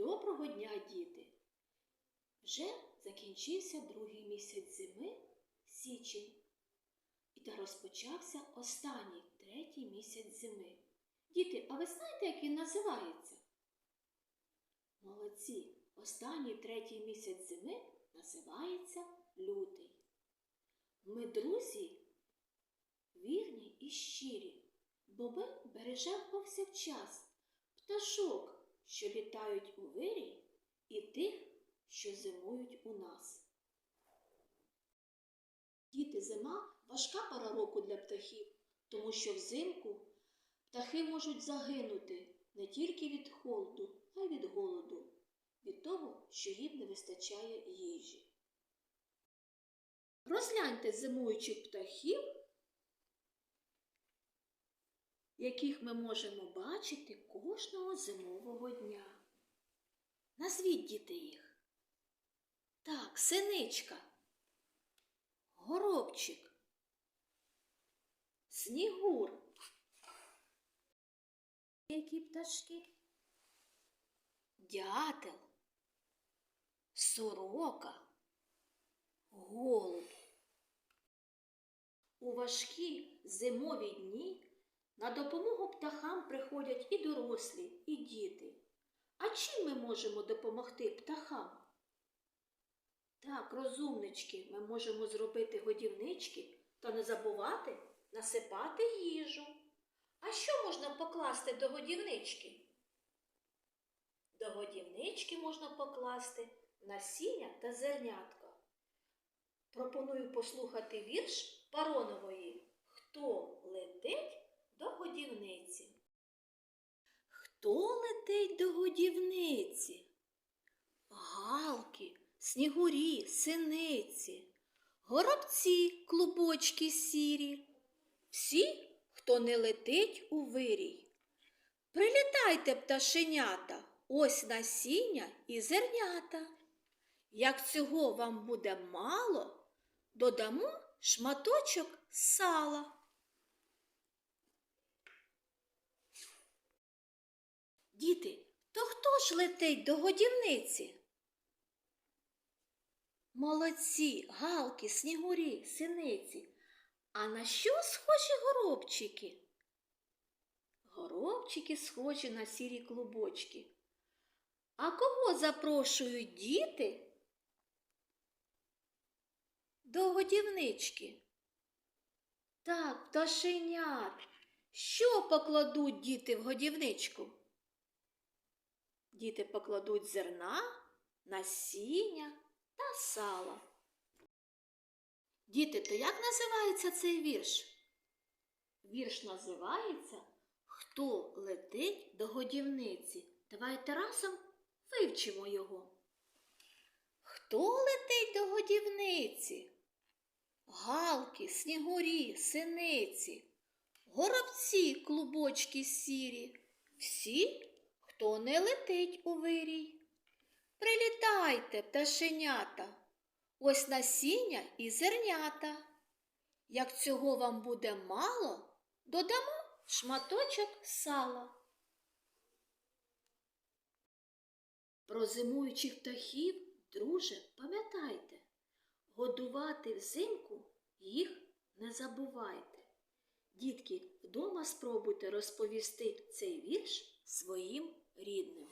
Доброго дня, діти! Вже закінчився другий місяць зими січень, і та розпочався останній третій місяць зими. Діти, а ви знаєте, як він називається? Молодці! Останній третій місяць зими називається лютий. Ми, друзі, вірні і щирі, бо ми бережемо повсякчас пташок, що літають у вирі, і тих, що зимують у нас. Діти, зима важка пора року для птахів, тому що взимку птахи можуть загинути не тільки від холоду, а й від голоду, від того, що їм не вистачає їжі. Розгляньте зимуючих птахів, яких ми можемо бачити кожного зимового дня. Назвіть діти їх. Так, синичка, горобчик, снігур. Які пташки? Дятел, сорока, голуб. У важкі зимові дні на допомогу птахам приходять і дорослі, і діти. А чим ми можемо допомогти птахам? Так, розумнички, ми можемо зробити годівнички та не забувати насипати їжу. А що можна покласти до годівнички? До годівнички можна покласти насіння та зернятка. Пропоную послухати вірш Паронової Хто летить до годівниці? Хто летить до годівниці? Галки, снігурі, синиці, горобці, клубочки сірі. Всі, хто не летить у вирій. Прилітайте, пташенята, ось насіння і зернята. Як цього вам буде мало, додамо шматочок сала. Діти, то хто ж летить до годівниці? Молодці, галки, снігурі, синиці. А на що схожі горобчики? Горобчики схожі на сірі клубочки. А кого запрошують діти до годівнички? Так, пташенят. Що покладуть діти в годівничку? Діти покладуть зерна, насіння та сала. Діти, то як називається цей вірш? Вірш називається Хто летить до годівниці? Давайте разом вивчимо його. Хто летить до годівниці? Галки, снігурі, синиці, горобці, клубочки сірі, всі, хто не летить у вирій. Прилітайте, пташенята, ось насіння і зернята. Як цього вам буде мало, додамо шматочок сала. Про зимуючих птахів, друже, пам'ятайте, годувати взимку їх не забувайте. Дітки, вдома спробуйте розповісти цей вірш своїм рідним.